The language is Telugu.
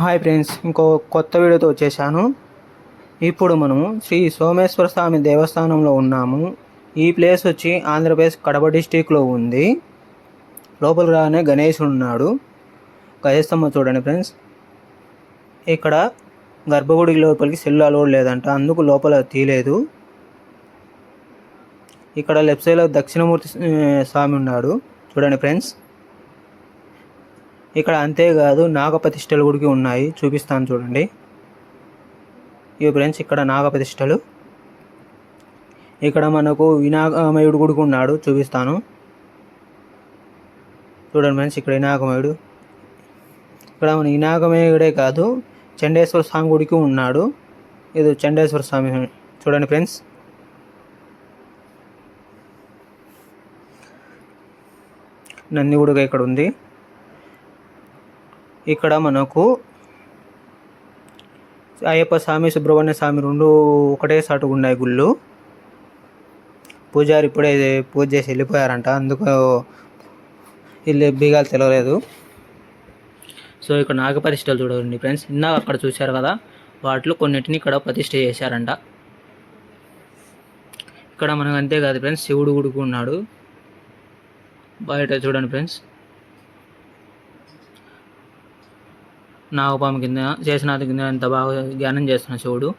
హాయ్ ఫ్రెండ్స్ ఇంకో కొత్త వీడియోతో వచ్చేసాను. ఇప్పుడు మనము శ్రీ సోమేశ్వర స్వామి దేవస్థానంలో ఉన్నాము. ఈ ప్లేస్ వచ్చి ఆంధ్రప్రదేశ్ కడప డిస్టిక్లో ఉంది. లోపల రాగానే గణేశుడు ఉన్నాడు. గజస్తంభ చూడండి ఫ్రెండ్స్ ఇక్కడ గర్భగుడి లోపలికి సెల్ అలవాడు లేదంట. అందుకు లోపల తీయలేదు. ఇక్కడ లెఫ్ట్ సైడ్లో దక్షిణమూర్తి స్వామి ఉన్నాడు. చూడండి ఫ్రెండ్స్ ఇక్కడ అంతేకాదు నాగప్రతిష్టలు గుడికి ఉన్నాయి. చూపిస్తాను చూడండి. ఇవి ఫ్రెండ్స్ ఇక్కడ నాగప్రతిష్టలు. ఇక్కడ మనకు వినాయకమయుడు గుడికి ఉన్నాడు. చూపిస్తాను. చూడండి ఫ్రెండ్స్ ఇక్కడ వినాయకమయుడు. ఇక్కడ మన వినాయకమయుడే కాదు చండేశ్వర స్వామి గుడికి ఉన్నాడు. ఇది చండేశ్వర స్వామి. చూడండి ఫ్రెండ్స్. నంది ఇక్కడ ఉంది. ఇక్కడ మనకు అయ్యప్ప స్వామి సుబ్రహ్మణ్య స్వామి రెండు ఒకటే సాటు ఉన్నాయి గుళ్ళు. పూజారి ఇప్పుడే పూజ చేసి వెళ్ళిపోయారంట. అందుకు వీళ్ళు బీగాలు తెలవలేదు. సో ఇక్కడ నాగపరిష్టలు చూడండి ఫ్రెండ్స్. ఇందాక అక్కడ చూశారు కదా వాటిలో కొన్నిటిని ఇక్కడ ప్రతిష్ఠ చేశారంట. ఇక్కడ మనకు అంతేకాదు ఫ్రెండ్స్ శివుడు గుడికి ఉన్నాడు. బయట చూడండి ఫ్రెండ్స్. నాగపాము కింద చేసినాథ కింద ఎంత బాగా ధ్యానం చేస్తున్న శివుడు.